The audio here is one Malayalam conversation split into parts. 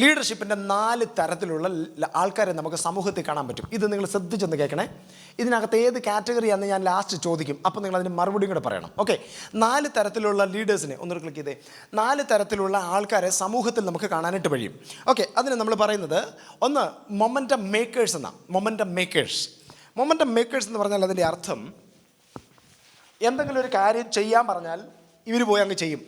ലീഡർഷിപ്പിന്റെ നാല് തരത്തിലുള്ള ആൾക്കാരെ നമുക്ക് സമൂഹത്തിൽ കാണാൻ പറ്റും. ഇത് നിങ്ങൾ ശ്രദ്ധിച്ചൊന്ന് കേൾക്കണേ. ഇതിനകത്ത് ഏത് കാറ്റഗറിയാണെന്ന് ഞാൻ ലാസ്റ്റ് ചോദിക്കും. അപ്പോൾ നിങ്ങൾ അതിന് മറുപടിയും കൂടെ പറയണം. ഓക്കെ നാല് തരത്തിലുള്ള ലീഡേഴ്സിനെ ഒന്ന് ക്ലിക്ക് ചെയ്തേ. നാല് തരത്തിലുള്ള ആൾക്കാരെ സമൂഹത്തിൽ നമുക്ക് കാണാനായിട്ട് കഴിയും. ഓക്കെ അതിന് നമ്മൾ പറയുന്നത് ഒന്ന് മൊമെന്റം മേക്കേഴ്സ് എന്നാണ് മൊമെന്റം മേക്കേഴ്സ് മൊമെന്റം മേക്കേഴ്സ് എന്ന് പറഞ്ഞാൽ അതിന്റെ അർത്ഥം എന്തെങ്കിലും ഒരു കാര്യം ചെയ്യാൻ പറഞ്ഞാൽ ഇവർ പോയി അങ്ങ് ചെയ്യും.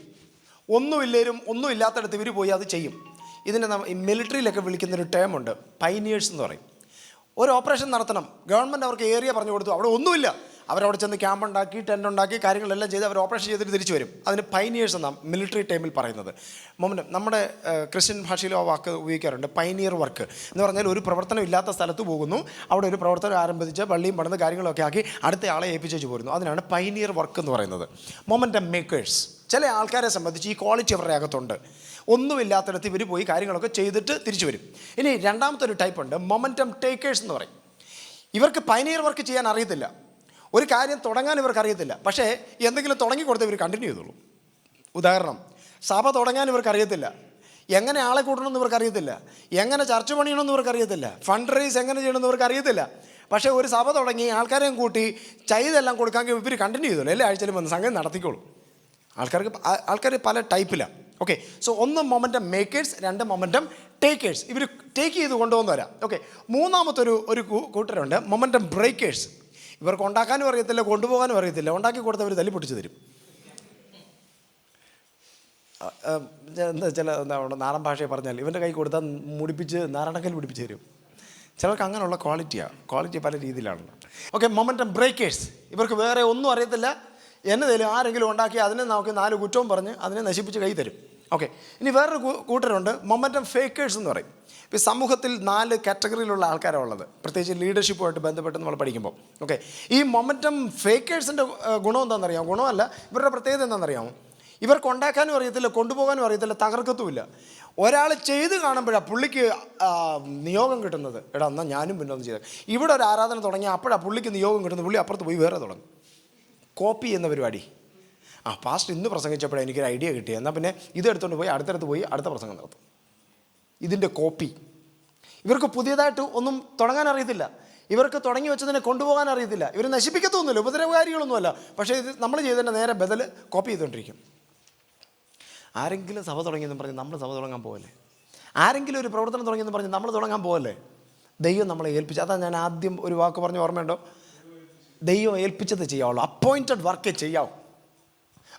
ഒന്നുമില്ലേലും ഒന്നുമില്ലാത്തടത്ത് ഇവർ പോയി അത് ചെയ്യും. ഇതിനെ മിലിറ്ററിയിലൊക്കെ വിളിക്കുന്നൊരു ടേം ഉണ്ട് പൈനിയേഴ്സ് എന്ന് പറയും. ഒരു ഓപ്പറേഷൻ നടത്തണം. ഗവൺമെന്റ് അവർക്ക് ഏരിയ പറഞ്ഞു കൊടുത്തു. അവിടെ ഒന്നുമില്ല. അവരവിടെ ചെന്ന് ക്യാമ്പ് ഉണ്ടാക്കി ടെന്റ് ഉണ്ടാക്കി കാര്യങ്ങളെല്ലാം ചെയ്ത് അവർ ഓപ്പറേഷൻ ചെയ്തിട്ട് തിരിച്ചു വരും. അതിന് പൈനിയേഴ്സ് എന്നാണ് മിലിറ്ററി ടൈമിൽ പറയുന്നത്. മൊമെന്റം നമ്മുടെ ക്രിസ്ത്യൻ ഭാഷയിൽ ആ വാക്ക് ഉപയോഗിക്കാറുണ്ട്. പൈനിയർ വർക്ക് എന്ന് പറഞ്ഞാൽ ഒരു പ്രവർത്തനം ഇല്ലാത്ത സ്ഥലത്ത് പോകുന്നു. അവിടെ ഒരു പ്രവർത്തനം ആരംഭിച്ച് പള്ളിയും പണിത് കാര്യങ്ങളൊക്കെ ആക്കി അടുത്ത ആളെ ഏൽപ്പിച്ചു പോരുന്നു. അതിനാണ് പൈനിയർ വർക്ക് എന്ന് പറയുന്നത്. മൊമെന്റം മേക്കേഴ്സ് ചില ആൾക്കാരെ സംബന്ധിച്ച് ഈ ക്വാളിറ്റി അവരുടെ അകത്തുണ്ട്. ഒന്നുമില്ലാത്തിടത്ത് ഇവർ പോയി കാര്യങ്ങളൊക്കെ ചെയ്തിട്ട് തിരിച്ചു വരും. ഇനി രണ്ടാമത്തെ ഒരു ടൈപ്പ് ഉണ്ട് മൊമെന്റം ടേക്കേഴ്സ് എന്ന് പറയും. ഇവർക്ക് പൈനിയർ വർക്ക് ചെയ്യാൻ അറിയത്തില്ല. ഒരു കാര്യം തുടങ്ങാൻ ഇവർക്ക് അറിയത്തില്ല പക്ഷേ എന്തെങ്കിലും തുടങ്ങി കൊടുത്ത് ഇവർ കണ്ടിന്യൂ ചെയ്തോളൂ. ഉദാഹരണം സഭ തുടങ്ങാൻ ഇവർക്ക് അറിയത്തില്ല എങ്ങനെ ആളെ കൂട്ടണമെന്ന് ഇവർക്ക് അറിയത്തില്ല എങ്ങനെ ചർച്ച പണിയണമെന്ന് ഇവർക്ക് അറിയത്തില്ല ഫണ്ട് റൈസ് എങ്ങനെ ചെയ്യണമെന്ന് ഇവർക്ക് അറിയത്തില്ല പക്ഷേ ഒരു സഭ തുടങ്ങി ആൾക്കാരെയും കൂട്ടി ചെയ്തെല്ലാം കൊടുക്കാൻ ഇവർ കണ്ടിന്യൂ ചെയ്തോളൂ. എല്ലാ ആഴ്ചയിലും വന്ന് സംഘം നടത്തിക്കോളൂ. ആൾക്കാർക്ക് ആൾക്കാർ പല ടൈപ്പിലാണ് ഓക്കെ സോ ഒന്ന് മൊമെന്റം മേക്കേഴ്സ് രണ്ട് മൊമെന്റം ടേക്കേഴ്സ് ഇവർ ടേക്ക് ചെയ്ത് കൊണ്ടുവന്ന് വരാം ഓക്കെ മൂന്നാമത്തെ ഒരു ഒരു കൂട്ടരുണ്ട്. മൊമെന്റം ബ്രേക്കേഴ്സ് ഇവർക്ക് ഉണ്ടാക്കാനും അറിയത്തില്ല കൊണ്ടുപോകാനും അറിയത്തില്ല. ഉണ്ടാക്കി കൊടുത്തവർ തല്ലി പൊട്ടിച്ചു തരും. എന്താ ചില എന്താ നാടൻ ഭാഷയെ പറഞ്ഞാൽ ഇവന്റെ കൈ കൊടുത്താൽ മുടിപ്പിച്ച് നാരായണക്കൽ പിടിപ്പിച്ച് തരും. ചിലർക്ക് അങ്ങനെയുള്ള ക്വാളിറ്റിയാണ് ക്വാളിറ്റി പല രീതിയിലാണ്. Okay momentum breakers. ഇവർക്ക് വേറെ ഒന്നും അറിയത്തില്ല. എന്നതേലും ആരെങ്കിലും ഉണ്ടാക്കി അതിനെ നമുക്ക് നാല് കുറ്റവും പറഞ്ഞ് അതിനെ നശിപ്പിച്ച് കൈ തരും. ഓക്കെ ഇനി വേറൊരു കൂട്ടരുണ്ട്. മൊമെന്റം ഫേക്കേഴ്സ് എന്ന് പറയും. ഇപ്പോൾ സമൂഹത്തിൽ നാല് കാറ്റഗറിയിലുള്ള ആൾക്കാരാണ് ഉള്ളത്. പ്രത്യേകിച്ച് ലീഡർഷിപ്പുമായിട്ട് ബന്ധപ്പെട്ട് നമ്മൾ പഠിക്കുമ്പോൾ. ഓക്കെ ഈ മൊമെന്റം ഫേക്കേഴ്സിന്റെ ഗുണം എന്താണെന്നറിയാമോ? ഗുണമല്ല ഇവരുടെ പ്രത്യേകത എന്താണെന്നറിയാമോ? ഇവർക്ക് ഉണ്ടാക്കാനും അറിയത്തില്ല കൊണ്ടുപോകാനും അറിയത്തില്ല തകർക്കത്തുമില്ല. ഒരാൾ ചെയ്ത് കാണുമ്പോഴാണ് പുള്ളിക്ക് നിയോഗം കിട്ടുന്നത്. എടാ എന്നാൽ ഞാനും പിന്നെ ഒന്ന് ചെയ്ത് ഇവിടെ ഒരു ആരാധന തുടങ്ങി അപ്പോഴാണ് പുള്ളിക്ക് നിയോഗം കിട്ടുന്നത്. പുള്ളി അപ്പുറത്ത് പോയി വേറെ തുടങ്ങും. കോപ്പി എന്ന പരിപാടി. ആ പാസ്റ്റ് ഇന്ന് പ്രസംഗിച്ചപ്പോഴാണ് എനിക്കൊരു ഐഡിയ കിട്ടി. എന്നാൽ പിന്നെ ഇത് ഇതെടുത്തുകൊണ്ട് പോയി അടുത്തടുത്ത് പോയി അടുത്ത പ്രസംഗം നടത്തും. ഇതിന്റെ കോപ്പി ഇവർക്ക് പുതിയതായിട്ട് ഒന്നും തുടങ്ങാൻ അറിയത്തില്ല. ഇവർക്ക് തുടങ്ങി വെച്ചതിനെ കൊണ്ടുപോകാൻ അറിയത്തില്ല. ഇവർ നശിപ്പിക്കത്തൊന്നുമില്ല. ഉപദ്രവകാരികളൊന്നുമല്ല. പക്ഷേ ഇത് നമ്മൾ ചെയ്തതിന്റെ നേരെ ബദൽ കോപ്പി ചെയ്തുകൊണ്ടിരിക്കും. ആരെങ്കിലും സഭ തുടങ്ങിയെന്ന് പറഞ്ഞ് നമ്മൾ സഭ തുടങ്ങാൻ പോകല്ലേ ആരെങ്കിലും ഒരു പ്രവർത്തനം തുടങ്ങിയെന്ന് പറഞ്ഞ് നമ്മൾ തുടങ്ങാൻ പോകല്ലേ ദൈവം നമ്മളെ ഏൽപ്പിച്ചു അതാ ഞാൻ ആദ്യം ഒരു വാക്ക് പറഞ്ഞ് ഓർമ്മയുണ്ടോ? ദൈവം ഏൽപ്പിച്ചത് ചെയ്യാവുള്ളൂ. അപ്പോയിന്റഡ് വർക്കേ ചെയ്യാവൂ.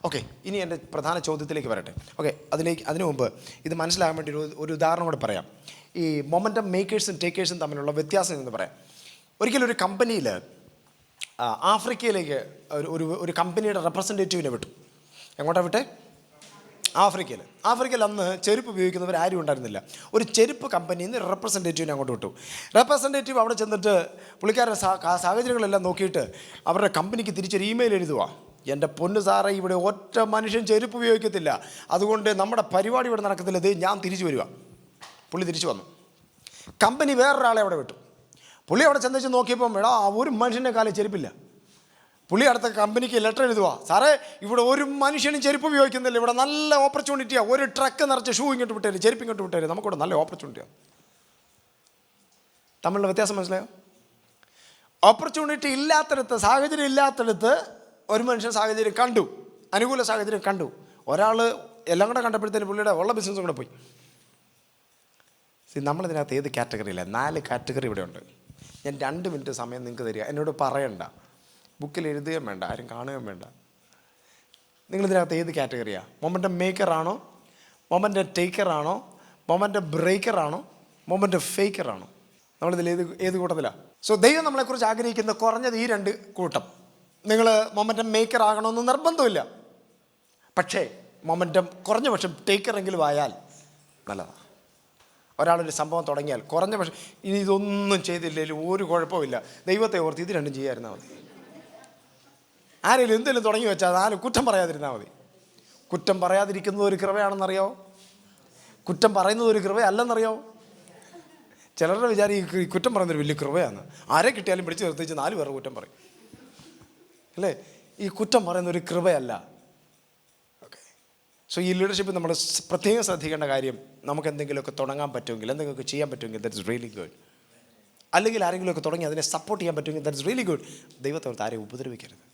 ഓക്കെ ഇനി എന്റെ പ്രധാന ചോദ്യത്തിലേക്ക് വരട്ടെ. ഓക്കെ അതിലേക്ക് അതിനു മുമ്പ് ഇത് മനസ്സിലാകാൻ വേണ്ടി ഒരു ഒരു ഉദാഹരണം കൂടെ പറയാം. ഈ മൊമെന്റം മേക്കേഴ്സും ടേക്കേഴ്സും തമ്മിലുള്ള വ്യത്യാസം എന്ന് പറയാം. ഒരിക്കലും ഒരു കമ്പനിയിൽ ആഫ്രിക്കയിലേക്ക് ഒരു ഒരു ഒരു കമ്പനിയുടെ റെപ്രസെന്റേറ്റീവിനെ വിട്ടു. എങ്ങോട്ടാണ് വിട്ടേ? ആഫ്രിക്കയിൽ ആഫ്രിക്കയിൽ അന്ന് ചെരുപ്പ് ഉപയോഗിക്കുന്നവർ ആരും ഉണ്ടായിരുന്നില്ല. ഒരു ചെരുപ്പ് കമ്പനിയിൽ നിന്ന് റെപ്രസെന്റേറ്റീവിനെ അങ്ങോട്ട് വിട്ടു. റെപ്രസെന്റേറ്റീവ് അവിടെ ചെന്നിട്ട് പുള്ളിക്കാരുടെ സാഹചര്യങ്ങളെല്ലാം നോക്കിയിട്ട് അവരുടെ കമ്പനിക്ക് തിരിച്ചൊരു ഇമെയിൽ എഴുതുക എന്റെ പൊന്നു സാറേ ഇവിടെ ഒറ്റ മനുഷ്യൻ ചെരുപ്പ് ഉപയോഗിക്കത്തില്ല. അതുകൊണ്ട് നമ്മുടെ പരിപാടി ഇവിടെ നടക്കത്തില്ല. ഇത് ഞാൻ തിരിച്ചു വരിക. പുള്ളി തിരിച്ചു വന്നു. കമ്പനി വേറൊരാളെ അവിടെ വിട്ടു. പുള്ളി അവിടെ ചെന്നേച്ച് നോക്കിയപ്പം എടാ ഒരു മനുഷ്യന്റെ കാലിൽ ചെരുപ്പില്ല. പുള്ളി അടുത്ത കമ്പനിക്ക് ലെറ്റർ എഴുതുക സാറേ ഇവിടെ ഒരു മനുഷ്യനും ചെരുപ്പ് ഉപയോഗിക്കുന്നില്ല. ഇവിടെ നല്ല ഓപ്പർച്യൂണിറ്റിയാണ് ഒരു ട്രക്ക് നിറച്ച് ഷൂ ഇങ്ങോട്ട് വിട്ടേര് ചെരുപ്പ് ഇങ്ങോട്ട് വിട്ടേര്. നമുക്കിവിടെ നല്ല ഓപ്പർച്യൂണിറ്റിയാണ് തമ്മിലുള്ള വ്യത്യാസം മനസ്സിലായോ? ഓപ്പർച്യൂണിറ്റി ഇല്ലാത്തടത്ത് സാഹചര്യം ഇല്ലാത്തടത്ത് ഒരു മനുഷ്യൻ സാഹചര്യം കണ്ടു അനുകൂല സാഹചര്യം കണ്ടു. ഒരാൾ എല്ലാം കൂടെ കണ്ടപ്പോഴത്തേന് പുള്ളിയുടെ ഉള്ള ബിസിനസ്സും കൂടെ പോയി. See, നമ്മളിതിനകത്ത് ഏത് കാറ്റഗറിയില്ല നാല് കാറ്റഗറി ഇവിടെ ഉണ്ട്. ഞാൻ രണ്ട് മിനിറ്റ് സമയം നിങ്ങൾക്ക് തരിക. എന്നോട് പറയണ്ട. ബുക്കിൽ എഴുതുകയും വേണ്ട ആരും കാണുകയും വേണ്ട. നിങ്ങളിതിനകത്ത് ഏത് കാറ്റഗറിയാണ് മൊമെന്റ് മേക്കറാണോ മൊമെന്റ് ടേക്കറാണോ മൊമെന്റ് ബ്രേക്കറാണോ മൊമെന്റ് ഫേക്കറാണോ നമ്മളിതിൽ ഏത് ഏത് കൂട്ടത്തിലാണ് സോ ദൈവം നമ്മളെക്കുറിച്ച് ആഗ്രഹിക്കുന്ന കുറഞ്ഞത് ഈ രണ്ട് കൂട്ടം. നിങ്ങൾ മൊമെന്റം മേക്കർ ആകണമെന്ന് നിർബന്ധമില്ല. പക്ഷേ മൊമെന്റം കുറഞ്ഞ പക്ഷം ടേക്കറെങ്കിലും ആയാൽ നല്ലതാണ് ഒരാളൊരു സംഭവം തുടങ്ങിയാൽ കുറഞ്ഞ പക്ഷം ഇനി ഇതൊന്നും ചെയ്തില്ലെങ്കിലും ഒരു കുഴപ്പമില്ല. ദൈവത്തെ ഓർത്ത് ഇത് രണ്ടും ചെയ്യാതിരുന്നാൽ മതി. ആരെങ്കിലും എന്തെങ്കിലും തുടങ്ങി വെച്ചാൽ ആരും കുറ്റം പറയാതിരുന്നാൽ മതി. കുറ്റം പറയാതിരിക്കുന്നത് ഒരു കൃപയാണെന്നറിയോ കുറ്റം പറയുന്നത് ഒരു കൃപയല്ലെന്നറിയോ ചിലരുടെ വിചാരം ഈ കുറ്റം പറയുന്നൊരു വലിയ കൃപയാണ്. ആരെ കിട്ടിയാലും പിടിച്ചു നിർത്തിച്ച് നാല് പേരുടെ കുറ്റം പറയും. അല്ലേ? ഈ കുറ്റം പറയുന്ന ഒരു കൃപയല്ല. ഓക്കെ സോ ഈ ലീഡർഷിപ്പ് നമ്മൾ പ്രത്യേകം ശ്രദ്ധിക്കേണ്ട കാര്യം നമുക്ക് എന്തെങ്കിലുമൊക്കെ തുടങ്ങാൻ പറ്റുമെങ്കിൽ എന്തെങ്കിലുമൊക്കെ ചെയ്യാൻ പറ്റുമെങ്കിൽ ദറ്റ് ഇസ് റിയലി ഗുഡ് അല്ലെങ്കിൽ ആരെങ്കിലുമൊക്കെ തുടങ്ങി അതിനെ സപ്പോർട്ട് ചെയ്യാൻ പറ്റുമെങ്കിൽ ദറ്റ് ഇസ് റിയലി ഗുഡ് ദൈവത്തോർത്ത് ആരെയും ഉപദ്രവിക്കരുത്.